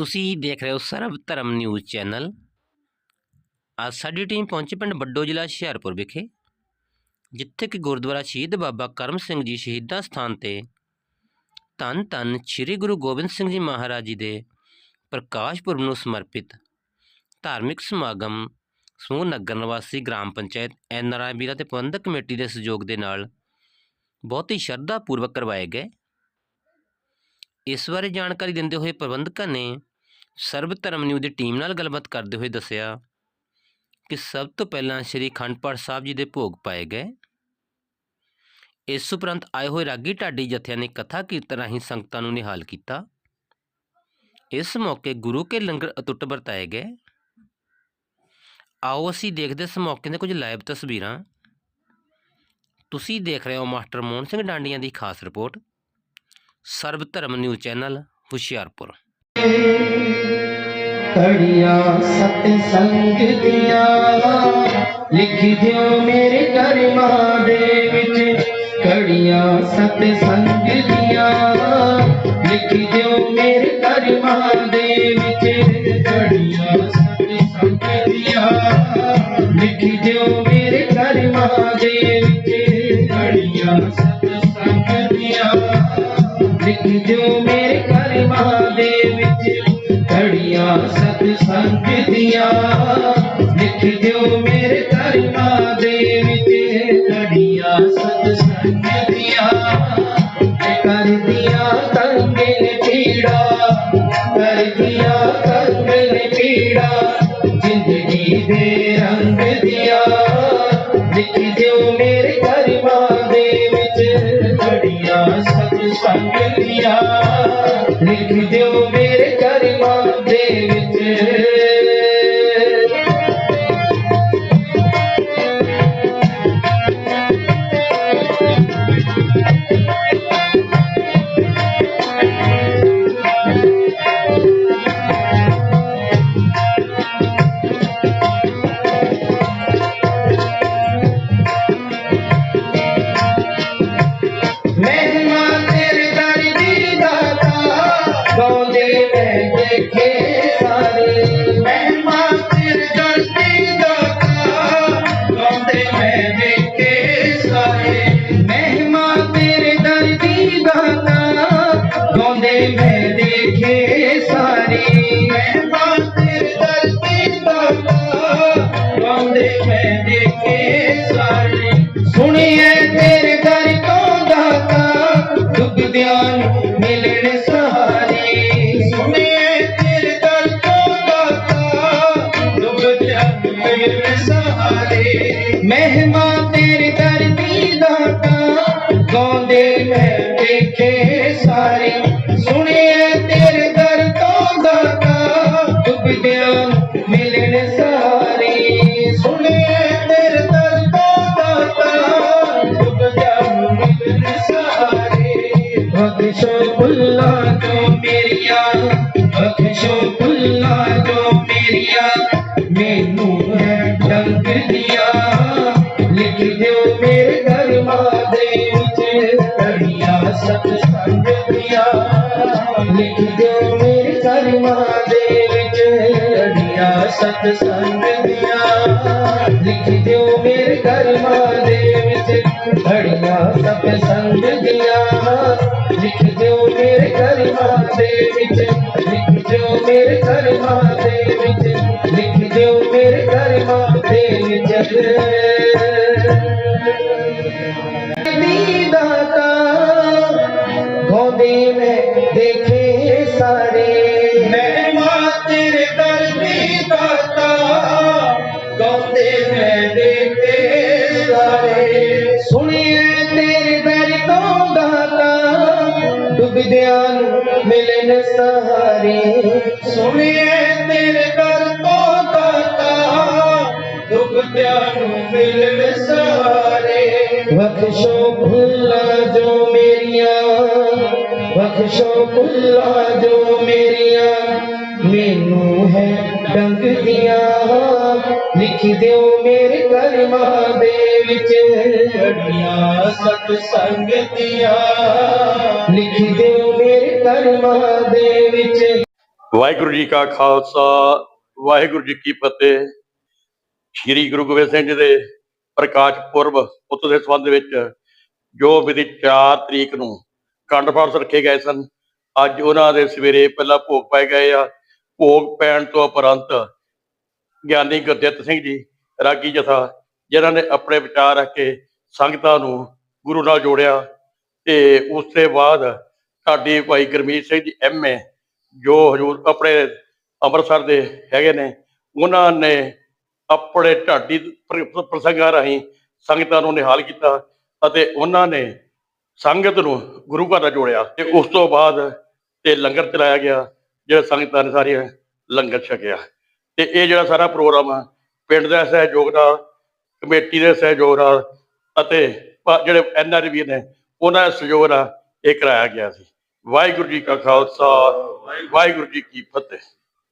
ਤੁਸੀਂ ਦੇਖ ਰਹੇ ਹੋ ਸਰਬ ਧਰਮ ਨਿਊਜ਼ ਚੈਨਲ। ਅੱਜ ਸਾਡੀ ਟੀਮ ਪਹੁੰਚੀ ਪਿੰਡ ਬੱਡੋ ਜ਼ਿਲ੍ਹਾ ਹੁਸ਼ਿਆਰਪੁਰ ਵਿਖੇ, ਜਿੱਥੇ ਕਿ ਗੁਰਦੁਆਰਾ ਸ਼ਹੀਦ ਬਾਬਾ ਕਰਮ ਸਿੰਘ ਜੀ ਸ਼ਹੀਦਾਂ ਸਥਾਨ ਤੇ ਧੰਨ ਧੰਨ ਸ੍ਰੀ ਗੁਰੂ ਗੋਬਿੰਦ ਸਿੰਘ ਜੀ ਮਹਾਰਾਜ ਜੀ ਦੇ ਪ੍ਰਕਾਸ਼ ਪੁਰਬ ਨੂੰ ਸਮਰਪਿਤ ਧਾਰਮਿਕ ਸਮਾਗਮ ਸਮੂਹ ਨਗਰ ਨਿਵਾਸੀ ਗ੍ਰਾਮ ਪੰਚਾਇਤ ਐਨਆਰਆਈ ਵੀਰਾਂ ਤੇ ਪ੍ਰਬੰਧਕ ਕਮੇਟੀ ਦੇ ਸਹਿਯੋਗ ਦੇ ਨਾਲ ਬਹੁਤ ਹੀ ਸ਼ਰਧਾ ਪੂਰਵਕ ਕਰਵਾਏ ਗਏ। ਇਸ ਬਾਰੇ ਜਾਣਕਾਰੀ ਦਿੰਦੇ ਹੋਏ ਪ੍ਰਬੰਧਕਾਂ ਨੇ ਸਰਬ ਧਰਮ ਨਿਊਜ਼ ਦੀ ਟੀਮ ਨਾਲ ਗੱਲਬਾਤ ਕਰਦੇ ਹੋਏ ਦੱਸਿਆ ਕਿ ਸਭ ਤੋਂ ਪਹਿਲਾਂ ਸ੍ਰੀ ਅਖੰਡ ਪਾਠ ਸਾਹਿਬ ਜੀ ਦੇ ਭੋਗ ਪਾਏ ਗਏ। ਇਸ ਉਪਰੰਤ ਆਏ ਹੋਏ ਰਾਗੀ ਢਾਡੀ ਜਥਿਆਂ ਨੇ ਕਥਾ ਕੀਰਤਨ ਰਾਹੀਂ ਸੰਗਤਾਂ ਨੂੰ ਨਿਹਾਲ ਕੀਤਾ। ਇਸ ਮੌਕੇ ਗੁਰੂ ਕੇ ਲੰਗਰ ਅਟੁੱਟ ਵਰਤਾਏ ਗਏ। ਆਓ ਅਸੀਂ ਦੇਖਦੇ ਇਸ ਮੌਕੇ ਦੇ ਕੁਝ ਲਾਈਵ ਤਸਵੀਰਾਂ। ਤੁਸੀਂ ਦੇਖ ਰਹੇ ਹੋ ਮਾਸਟਰ ਮੋਹਨ ਸਿੰਘ ਡਾਂਡੀਆਂ ਦੀ ਖਾਸ ਰਿਪੋਰਟ, ਸਰਬ ਧਰਮ ਨਿਊਜ਼ ਚੈਨਲ ਹੁਸ਼ਿਆਰਪੁਰ। ਕੜੀਆਂ ਸਤ ਸੰਗ ਦੀਆਂ। ਲਿਖ ਦਿਓ ਮੇਰੇ ਕਰਮਾਂ ਦੇ ਵਿੱਚ ਕੜੀਆਂ ਸਤ ਸੰਗ ਦੀਆਂ। ਲਿਖ ਦਿਓ ਮੇਰੇ ਕਰਮਾਂ ਦੇ ਵਿੱਚ ਕੜੀਆਂ ਸਤ ਸੰਗ ਦੀਆਂ। ਲਿਖ ਦਿਓ ਮੇਰੇ ਕਰਮਾਂ ਦੇ ਵਿੱਚ ਕੜੀਆਂ ਸਤ ਸੰਗ ਦੀਆਂ। ਲਿਖ ਦਿਓ ਮੇਰੇ ਕਰਮਾਂ ਦੇ ਵਿੱਚ ਘੜੀਆਂ ਸਤ ਸੰਗ ਦੀਆਂ ਲਿਖ ਦਿਓ ਮੇਰੇ ਕਰਮਾਂ ਦੇ ਵਿੱਚ ਘੜੀਆਂ ਸਤ ਸੰਗ ਦੀਆਂ ਕਰਦੀਆਂ ਕੰਗੇ ਨੇ ਪੀੜਾ, ਕਰਦੀਆਂ ਕੰਗੇ ਨੇ ਪੀੜਾ। ਜ਼ਿੰਦਗੀ ਦੇ ਰੰਗ ਕਰਮਾਂ ਲਿਖ ਦਿਓ ਮੇਰੇ ਕਰਮਾਂ ਦੇ ਵਿੱਚ ਕੜੀਆਂ ਸਤ ਸੰਗ ਦੀਆਂ। ਲਿਖ ਦਿਓ ਮੇਰੇ ਕਰਮਾਂ ਦੇ ਵਿੱਚ ਕੜੀਆਂ ਸਤ ਸੰਗ ਦੀਆਂ। ਲਿਖ ਦਿਓ ਮੇਰੇ ਕਰਮਾਂ ਦੇ ਵਿੱਚ, ਲਿਖ ਦਿਓ ਮੇਰੇ ਕਰਮਾਂ ਦੇ ਡੁੱਬਦਿਆਂ ਨੂੰ ਮਿਲਣ ਸਹਾਰੇ। ਸੁਣੀਏ ਤੇਰੇ ਦਰ ਤੋਂ ਦਾਤਾ ਡੁੱਬਦਿਆਂ ਨੂੰ ਮਿਲਣ ਸਹਾਰੇ। ਬਖਸ਼ੋ ਭੁੱਲਾਂ ਜੋ ਮੇਰੀਆਂ ਬਖਸ਼ੋ ਭੁੱਲਾਂ ਜੋ ਮੇਰੀਆਂ, ਮੈਨੂੰ ਹੈ ਡੰਗ ਦੀਆਂ। ਲਿਖ ਦਿਓ ਮੇਰੇ ਕਰਮਾਂ ਦੇ ਵਿੱਚ ਅੜੀਆਂ ਸਤ ਸੰਗ ਲਿਖ ਦਿਓ ਮੇਰੇ ਕਰਮਾਂ ਦੇ ਵਿੱਚ। ਵਾਹਿਗੁਰੂ ਜੀ ਕਾ ਖਾਲਸਾ, ਵਾਹਿਗੁਰੂ ਜੀ ਕੀ ਫਤਿਹ। ਸ੍ਰੀ ਗੁਰੂ ਗੋਬਿੰਦ ਸਿੰਘ ਜੀ ਦੇ ਪ੍ਰਕਾਸ਼ ਪੁਰਬ ਉਤ ਦੇ ਸੰਬੰਧ ਵਿੱਚ ਜੋ ਵਿਧੀ 4 ਤਰੀਕ ਨੂੰ ਕੰਡ ਪਾਠ ਰੱਖੇ ਗਏ ਸਨ, ਅੱਜ ਉਹਨਾਂ ਦੇ ਸਵੇਰੇ ਪਹਿਲਾਂ ਭੋਗ ਪਾਏ ਗਏ ਆ। ਭੋਗ ਪੈਣ ਤੋਂ ਉਪਰੰਤ ਗਿਆਨੀ ਗੁਰਦਿੱਤ ਸਿੰਘ ਜੀ, ਰਾਗੀ ਜਥਾ ਜਿਨ੍ਹਾਂ ਨੇ ਆਪਣੇ ਵਿਚਾਰ ਰੱਖ ਕੇ ਸੰਗਤਾਂ ਨੂੰ ਗੁਰੂ ਨਾਲ ਜੋੜਿਆ ਤੇ ਉਸ ਤੋਂ ਬਾਅਦ ਸਾਡੀ ਭਾਈ ਗੁਰਮੀਤ ਸਿੰਘ ਜੀ ਐਮਏ ਜੋ ਹਜੂਰ ਆਪਣੇ ਅੰਮ੍ਰਿਤਸਰ ਦੇ ਹੈਗੇ ਨੇ, ਉਹਨਾਂ ਨੇ ਆਪਣੇ ਢਾਡੀ ਪ੍ਰਸੰਗਾਂ ਰਾਹੀਂ ਸੰਗਤਾਂ ਨੂੰ ਨਿਹਾਲ ਕੀਤਾ ਅਤੇ ਉਹਨਾਂ ਨੇ ਸੰਗਤ ਨੂੰ ਗੁਰੂ ਘਰ ਨਾਲ ਜੋੜਿਆ ਤੇ ਉਸ ਤੋਂ ਬਾਅਦ ਤੇ ਲੰਗਰ ਚਲਾਇਆ ਗਿਆ, ਜਿਹੜਾ ਸੰਗਤਾਂ ਨੇ ਸਾਰੀਆਂ ਲੰਗਰ ਛਕਿਆ। ਤੇ ਇਹ ਜਿਹੜਾ ਸਾਰਾ ਪ੍ਰੋਗਰਾਮ ਆ, ਪਿੰਡ ਦਾ ਸਹਿਯੋਗ ਨਾਲ ਕਮੇਟੀ ਦੇ ਸਹਿਯੋਗ ਨਾਲ ਅਤੇ ਪ- ਜਿਹੜੇ ਐਨਆਰ ਵੀਰ ਨੇ, ਉਹਨਾਂ ਦੇ ਸਹਿਯੋਗ ਨਾਲ ਇਹ ਕਰਾਇਆ ਗਿਆ ਸੀ। ਵਾਹਿਗੁਰੂ ਜੀ ਕਾ ਖਾਲਸਾ, ਵਾਹਿਗੁਰੂ ਜੀ ਕੀ ਫਤਿਹ।